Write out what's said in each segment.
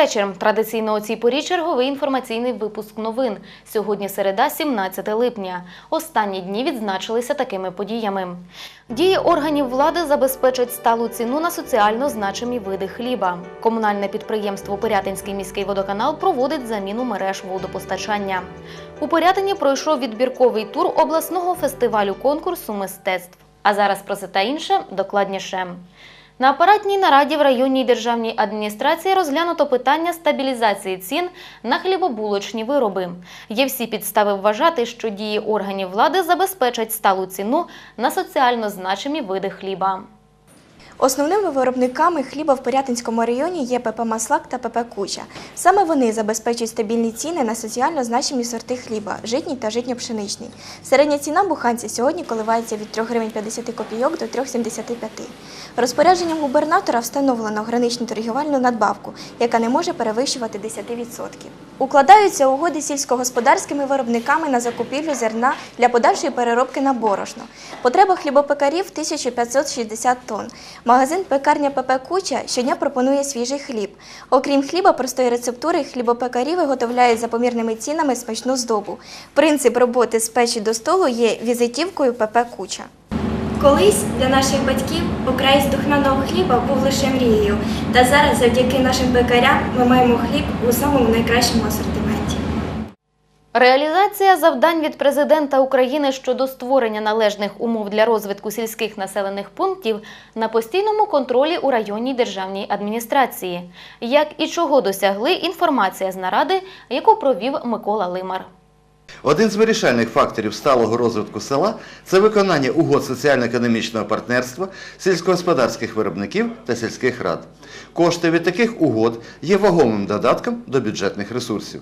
Вечір. Традиційно у цій порі черговий інформаційний випуск новин. Сьогодні середа, 17 липня. Останні дні відзначилися такими подіями. Дії органів влади забезпечать сталу ціну на соціально значимі види хліба. Комунальне підприємство Пирятинський міський водоканал проводить заміну мереж водопостачання. У Пирятині пройшов відбірковий тур обласного фестивалю конкурсу мистецтв. А зараз про це та інше докладніше. На апаратній нараді в районній державній адміністрації розглянуто питання стабілізації цін на хлібобулочні вироби. Є всі підстави вважати, що дії органів влади забезпечать сталу ціну на соціально значимі види хліба. Основними виробниками хліба в Пирятинському районі є ПП Маслак та ПП Куча. Саме вони забезпечують стабільні ціни на соціально значимі сорти хліба житній та житньо-пшеничний. Середня ціна буханця сьогодні коливається від 3 гривень 50 копійок до 3,75. Розпорядженням губернатора встановлено граничну торгівельну надбавку, яка не може перевищувати 10%. Укладаються угоди сільськогосподарськими виробниками на закупівлю зерна для подальшої переробки на борошно. Потреба хлібопекарів 1560 тонн. Магазин пекарня ПП Куча щодня пропонує свіжий хліб. Окрім хліба простої рецептури, хлібопекарі виготовляють за помірними цінами смачну здобу. Принцип роботи з печі до столу є візитівкою ПП Куча. Колись для наших батьків окрай з духмяного хліба був лише мрією. Та зараз, завдяки нашим пекарям, ми маємо хліб у самому найкращому асортименті. Реалізація завдань від президента України щодо створення належних умов для розвитку сільських населених пунктів на постійному контролі у районній державній адміністрації. Як і чого досягли, інформація з наради, яку провів Микола Лимар. Один з вирішальних факторів сталого розвитку села це виконання угод соціально-економічного партнерства сільськогосподарських виробників та сільських рад. Кошти від таких угод є вагомим додатком до бюджетних ресурсів.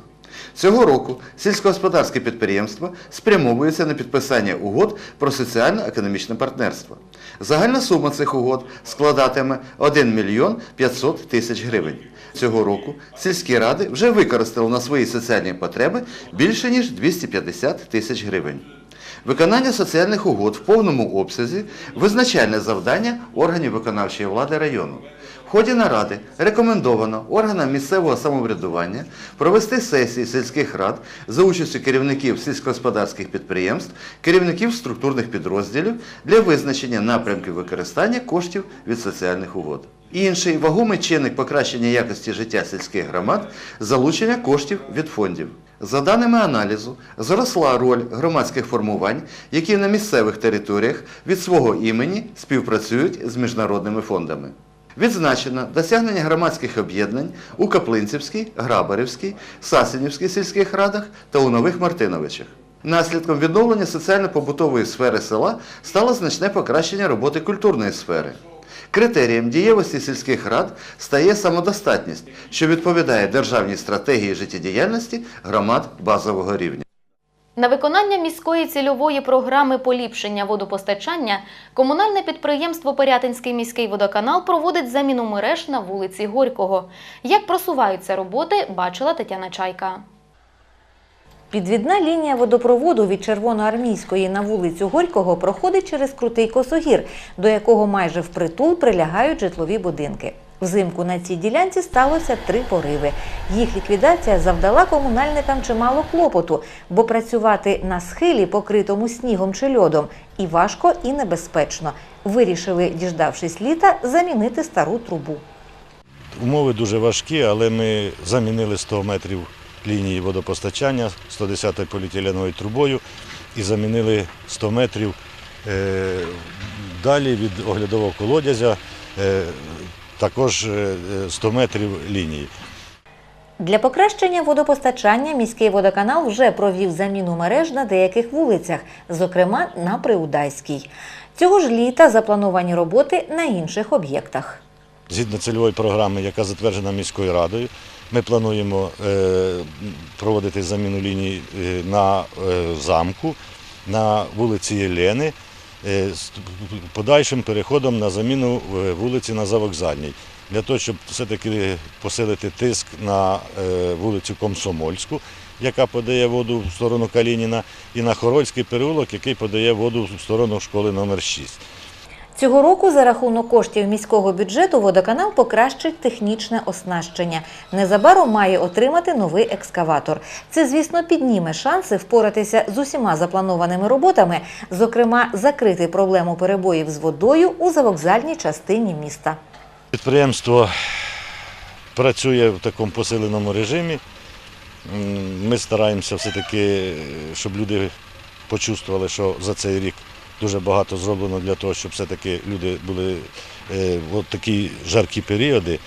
Цього року сільськогосподарське підприємство спрямовується на підписання угод про соціально-економічне партнерство. Загальна сума цих угод складатиме 1 мільйон 500 тисяч гривень. Цього року сільські ради вже використали на свої соціальні потреби більше ніж 250 тисяч гривень. Виконання соціальних угод в повному обсязі визначальне завдання органів виконавчої влади району. В ході наради рекомендовано органам місцевого самоврядування провести сесії сільських рад за участю керівників сільськогосподарських підприємств, керівників структурних підрозділів для визначення напрямків використання коштів від соціальних угод. Інший вагомий чинник покращення якості життя сільських громад залучення коштів від фондів. За даними аналізу, зросла роль громадських формувань, які на місцевих територіях від свого імені співпрацюють з міжнародними фондами. Відзначено досягнення громадських об'єднань у Каплинцівській, Грабарівській, Сасенівській сільських радах та у Нових Мартиновичах. Наслідком відновлення соціально-побутової сфери села стало значне покращення роботи культурної сфери. Критерієм дієвості сільських рад стає самодостатність, що відповідає державній стратегії життєдіяльності громад базового рівня. На виконання міської цільової програми поліпшення водопостачання комунальне підприємство Пирятинський міський водоканал проводить заміну мереж на вулиці Горького. Як просуваються роботи, бачила Тетяна Чайка. Підвідна лінія водопроводу від Червоноармійської на вулицю Горького проходить через крутий косогір, до якого майже впритул прилягають житлові будинки. Взимку на цій ділянці сталося три пориви. Їх ліквідація завдала комунальникам чимало клопоту, бо працювати на схилі, покритому снігом чи льодом, і важко, і небезпечно. Вирішили, діждавшись літа, замінити стару трубу. Умови дуже важкі, але ми замінили 100 метрів лінії водопостачання 110 поліетиленовою трубою і замінили 100 метрів е, далі від оглядового колодязя, е, також е, 100 метрів лінії. Для покращення водопостачання міський водоканал вже провів заміну мереж на деяких вулицях, зокрема на Приудайській. Цього ж літа заплановані роботи на інших об'єктах. Згідно цільової програми, яка затверджена міською радою, ми плануємо е, проводити заміну ліній е, на е, замку, на вулиці Єлени, з подальшим переходом на заміну вулиці на Завокзальній. Для того, щоб все-таки посилити тиск на вулицю Комсомольську, яка подає воду в сторону Калініна, і на Хорольський переулок, який подає воду в сторону школи номер 6. Цього року за рахунок коштів міського бюджету водоканал покращить технічне оснащення. Незабаром має отримати новий екскаватор. Це, звісно, підніме шанси впоратися з усіма запланованими роботами, зокрема, закрити проблему перебоїв з водою у завокзальній частині міста. Підприємство працює в такому посиленому режимі. Ми стараємося все-таки, щоб люди почувствували, що за цей рік дуже багато зроблено для того, щоб все-таки люди були е, в такі жаркі періоди,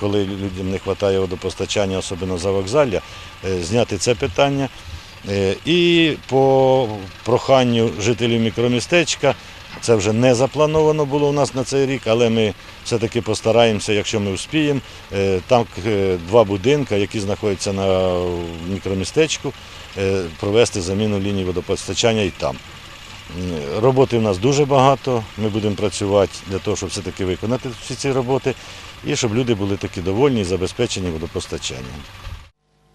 коли людям не вистачає водопостачання, особливо за вокзалля, е, зняти це питання. Е, І по проханню жителів мікромістечка, це вже не заплановано було у нас на цей рік, але ми все-таки постараємося, якщо ми успіємо. Там два будинки, які знаходяться на мікромістечку, провести заміну лінії водопостачання і там. Роботи в нас дуже багато. Ми будемо працювати для того, щоб все-таки виконати всі ці роботи, і щоб люди були такі довольні і забезпечені водопостачанням.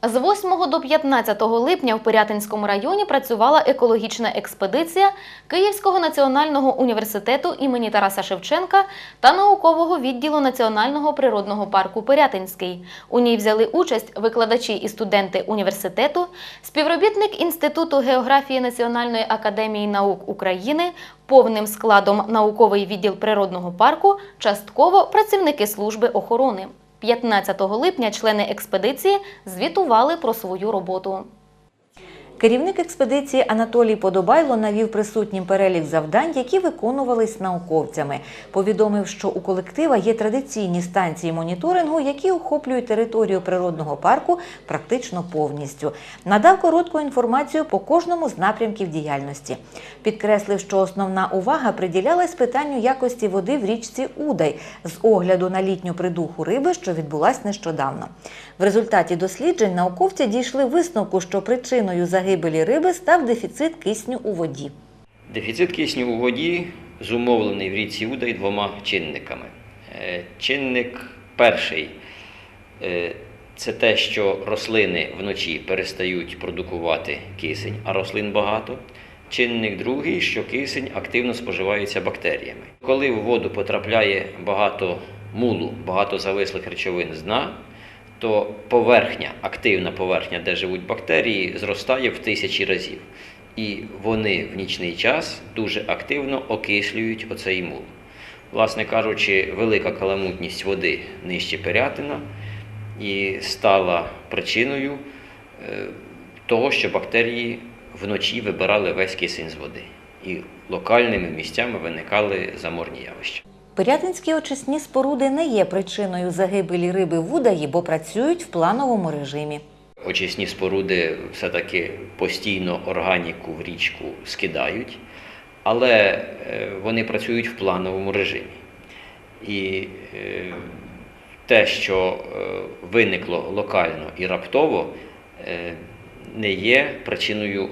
З 8 до 15 липня в Пирятинському районі працювала екологічна експедиція Київського національного університету імені Тараса Шевченка та наукового відділу Національного природного парку Пирятинський. У ній взяли участь викладачі і студенти університету, співробітник Інституту географії Національної академії наук України, повним складом науковий відділ природного парку, частково працівники служби охорони. 15 липня члени експедиції звітували про свою роботу. Керівник експедиції Анатолій Подобайло навів присутнім перелік завдань, які виконувались науковцями. Повідомив, що у колектива є традиційні станції моніторингу, які охоплюють територію природного парку практично повністю. Надав коротку інформацію по кожному з напрямків діяльності. Підкреслив, що основна увага приділялась питанню якості води в річці Удай з огляду на літню придуху риби, що відбулась нещодавно. В результаті досліджень науковці дійшли висновку, що причиною загибелі риби став дефіцит кисню у воді. Дефіцит кисню у воді зумовлений в річці Удай двома чинниками. Е, Чинник перший е, це те, що рослини вночі перестають продукувати кисень, а рослин багато. Чинник другий, що кисень активно споживається бактеріями. Коли в воду потрапляє багато мулу, багато завислих речовин з дна, то поверхня, активна поверхня, де живуть бактерії, зростає в тисячі разів. І вони в нічний час дуже активно окислюють оцей мул. Власне кажучи, велика каламутність води нижче Пирятина і стала причиною е, того, що бактерії вночі вибирали весь кисень з води. І локальними місцями виникали заморні явища. Пирятинські очисні споруди не є причиною загибелі риби в Удаї, бо працюють в плановому режимі. Очисні споруди все-таки постійно органіку в річку скидають, але е, вони працюють в плановому режимі. І е, те, що е, виникло локально і раптово, не є причиною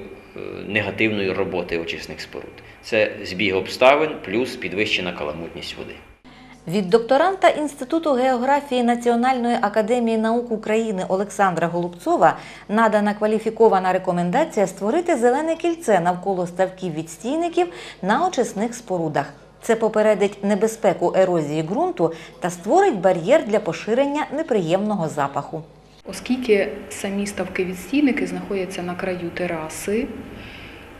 негативної роботи очисних споруд. Це збіг обставин плюс підвищена каламутність води. Від докторанта Інституту географії Національної академії наук України Олександра Голубцова надана кваліфікована рекомендація створити зелене кільце навколо ставків відстійників на очисних спорудах. Це попередить небезпеку ерозії ґрунту та створить бар'єр для поширення неприємного запаху. Оскільки самі ставки-відстійники знаходяться на краю тераси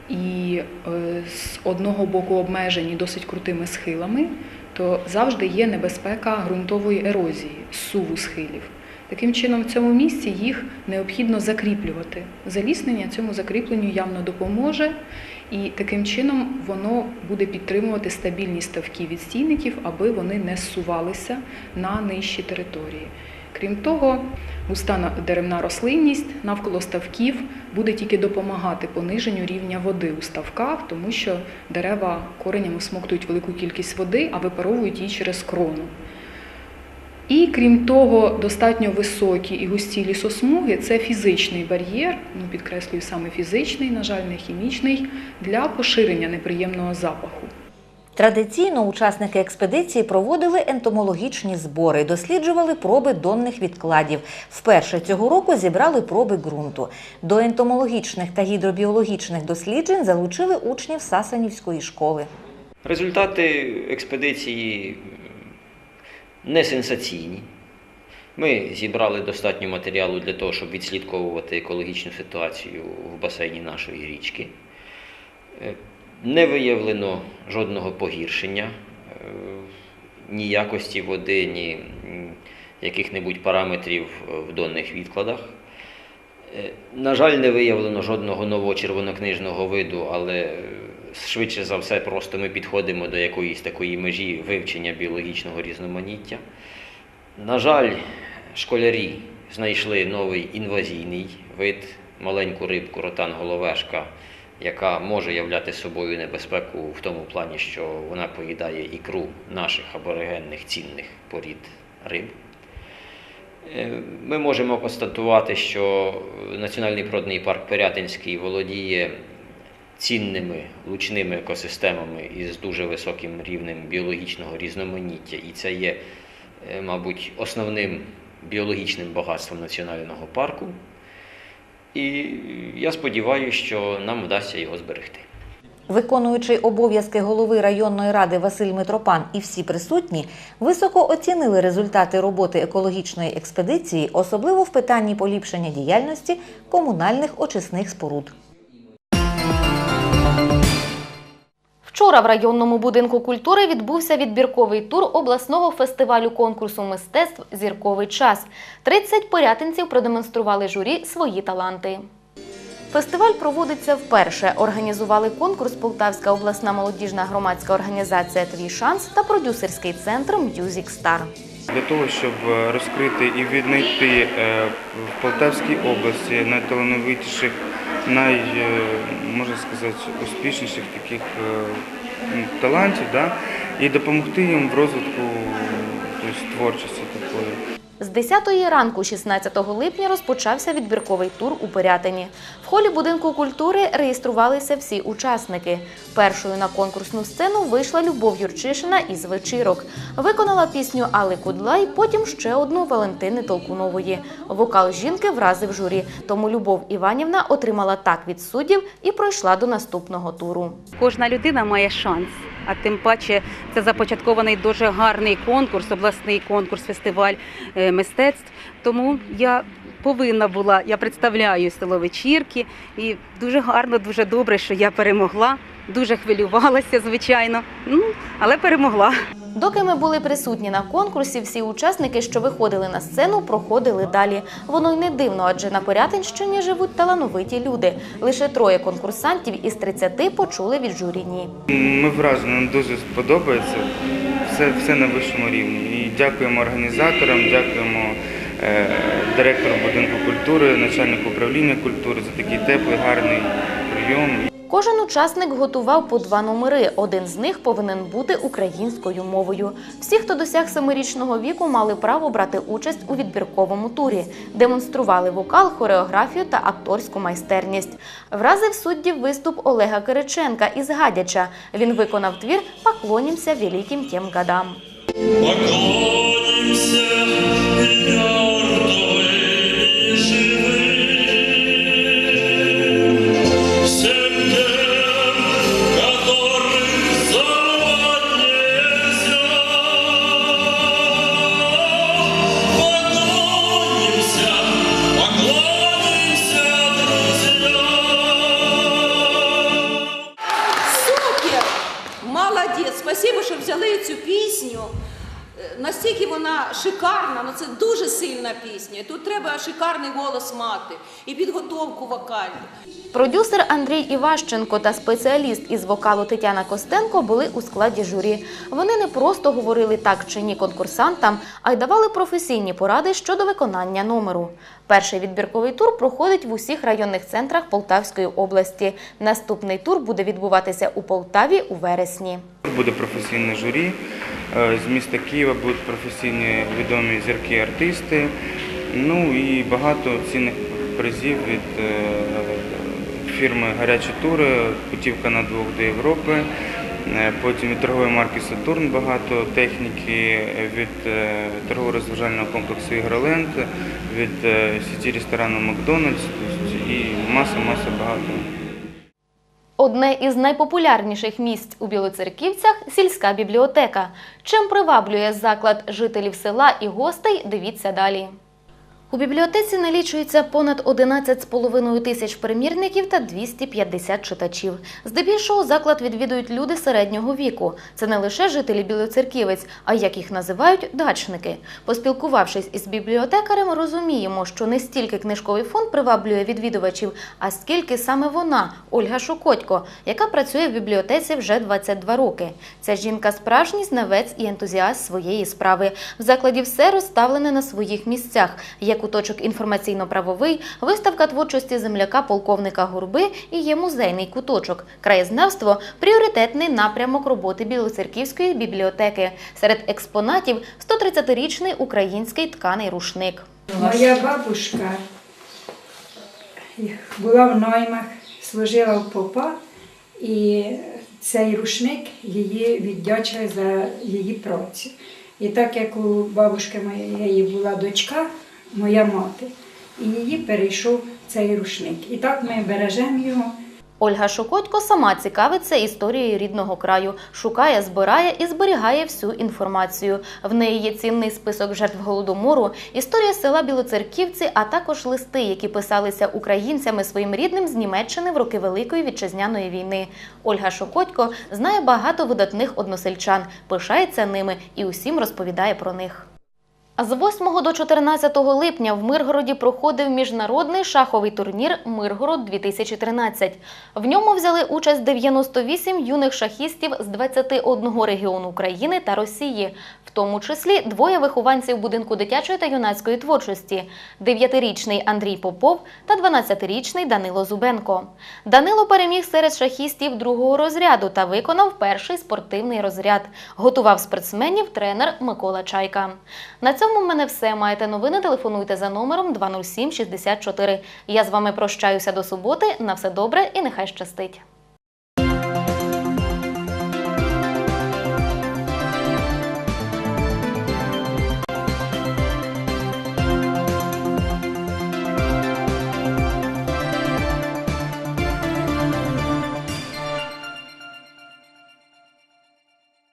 і е, з одного боку обмежені досить крутими схилами, то завжди є небезпека ґрунтової ерозії, суву схилів. Таким чином, в цьому місці їх необхідно закріплювати. Заліснення цьому закріпленню явно допоможе, і таким чином воно буде підтримувати стабільність ставків відстійників, аби вони не зсувалися на нижчі території. Крім того, густа деревна рослинність навколо ставків буде тільки допомагати пониженню рівня води у ставках, тому що дерева коренями всмоктують велику кількість води, а випаровують її через крону. І крім того, достатньо високі і густі лісосмуги це фізичний бар'єр, ну підкреслюю саме фізичний, на жаль, не хімічний, для поширення неприємного запаху. Традиційно учасники експедиції проводили ентомологічні збори, досліджували проби донних відкладів. Вперше цього року зібрали проби ґрунту. До ентомологічних та гідробіологічних досліджень залучили учнів Сасанівської школи. Результати експедиції не сенсаційні. Ми зібрали достатньо матеріалу для того, щоб відслідковувати екологічну ситуацію в басейні нашої річки. Не виявлено жодного погіршення е, ні якості води, ні яких-небудь параметрів е, в донних відкладах. Е, На жаль, не виявлено жодного нового червонокнижного виду, але швидше за все, просто ми підходимо до якоїсь такої межі вивчення біологічного різноманіття. На жаль, школярі знайшли новий інвазійний вид, маленьку рибку ротан головешка, яка може являти собою небезпеку в тому плані, що вона поїдає ікру наших аборигенних цінних порід риб. Е, Ми можемо констатувати, що Національний природний парк Пирятинський володіє цінними лучними екосистемами із дуже високим рівнем біологічного різноманіття, і це є, е, мабуть, основним біологічним багатством національного парку. І я сподіваюся, що нам вдасться його зберегти. Виконуючий обов'язки голови районної ради Василь Митропан і всі присутні високо оцінили результати роботи екологічної експедиції, особливо в питанні поліпшення діяльності комунальних очисних споруд. Вчора в районному будинку культури відбувся відбірковий тур обласного фестивалю конкурсу мистецтв Зірковий час. 30 порятинців продемонстрували журі свої таланти. Фестиваль проводиться вперше. Організували конкурс Полтавська обласна молодіжна громадська організація Твій шанс та продюсерський центр Music Star. Для того, щоб е, розкрити і віднайти е, в Полтавській області найталановитіших, най, е, можна сказати, успішніших таких е, талантів, да, і допомогти їм в розвитку тобто, творчості такої. З 10 ранку 16 липня розпочався відбірковий тур у Пирятині. В холі будинку культури реєструвалися всі учасники. Першою на конкурсну сцену вийшла Любов Юрчишина із вечірок. Виконала пісню Али Кудлай, потім ще одну Валентини Толкунової. Вокал жінки вразив журі, тому Любов Іванівна отримала так від суддів і пройшла до наступного туру. Кожна людина має шанс. А тим паче це започаткований дуже гарний конкурс, обласний конкурс, фестиваль е, мистецтв. Тому я повинна була, я представляю село Вечірки, і дуже гарно, дуже добре, що я перемогла. Дуже хвилювалася, звичайно, ну але перемогла. Доки ми були присутні на конкурсі, всі учасники, що виходили на сцену, проходили далі. Воно й не дивно, адже на Порятинщині живуть талановиті люди. Лише троє конкурсантів із 30 почули від журі ні. Ми вражені, нам дуже сподобається. Все, все на вищому рівні. І дякуємо організаторам, дякуємо е, директору будинку культури, начальнику управління культури за такий теплий, гарний прийом. Кожен учасник готував по два номери. Один з них повинен бути українською мовою. Всі, хто досяг семирічного віку, мали право брати участь у відбірковому турі, демонстрували вокал, хореографію та акторську майстерність. Вразив суддів виступ Олега Кириченка із Гадяча. Він виконав твір «Поклонімся великим тем годам». Поклонимся голос і підготовку вокальну. Продюсер Андрій Іващенко та спеціаліст із вокалу Тетяна Костенко були у складі журі. Вони не просто говорили так чи ні конкурсантам, а й давали професійні поради щодо виконання номеру. Перший відбірковий тур проходить в усіх районних центрах Полтавської області. Наступний тур буде відбуватися у Полтаві у вересні. Буде професійне журі. Е, З міста Києва будуть професійні відомі зірки артисти. Ну і багато цінних призів від е, фірми Гарячі тури, путівка на двох до Європи. Е, Потім від торгової марки Сатурн багато техніки, від е, торгово-розважального комплексу Ігроленд, від сіті ресторану Макдональдс тобто і маса-маса багато. Одне із найпопулярніших місць у Білоцерківцях сільська бібліотека. Чим приваблює заклад жителів села і гостей, дивіться далі. У бібліотеці налічується понад 11,5 тисяч примірників та 250 читачів. Здебільшого заклад відвідують люди середнього віку. Це не лише жителі Білоцерківець, а як їх називають дачники. Поспілкувавшись із бібліотекарем, розуміємо, що не стільки книжковий фонд приваблює відвідувачів, а скільки саме вона, Ольга Шукотько, яка працює в бібліотеці вже 22 роки. Ця жінка справжній знавець і ентузіаст своєї справи. В закладі все розставлене на своїх місцях. Куточок інформаційно-правовий, виставка творчості земляка полковника Гурби і є музейний куточок. Краєзнавство пріоритетний напрямок роботи Білоцерківської бібліотеки. Серед експонатів 130-річний український тканий рушник. Моя бабушка була в наймах, служила в попа, і цей рушник її віддячує за її працю. І так як у бабушки моєї була дочка, моя мати, і її перейшов цей рушник. І так ми бережемо його. Ольга Шокотько сама цікавиться історією рідного краю, шукає, збирає і зберігає всю інформацію. В неї є цінний список жертв голодомору, історія села Білоцерківці, а також листи, які писалися українцями своїм рідним з Німеччини в роки Великої вітчизняної війни. Ольга Шокотько знає багато видатних односельчан, пишається ними і усім розповідає про них. З 8 до 14 липня в Миргороді проходив міжнародний шаховий турнір Миргород 2013. В ньому взяли участь 98 юних шахістів з 21 регіону України та Росії, в тому числі двоє вихованців будинку дитячої та юнацької творчості: 9-річний Андрій Попов та 12-річний Данило Зубенко. Данило переміг серед шахістів другого розряду та виконав перший спортивний розряд. Готував спортсменів тренер Микола Чайка. На цьому в мене все. Маєте новини? Телефонуйте за номером 207 64. Я з вами прощаюся до суботи. На все добре і нехай щастить.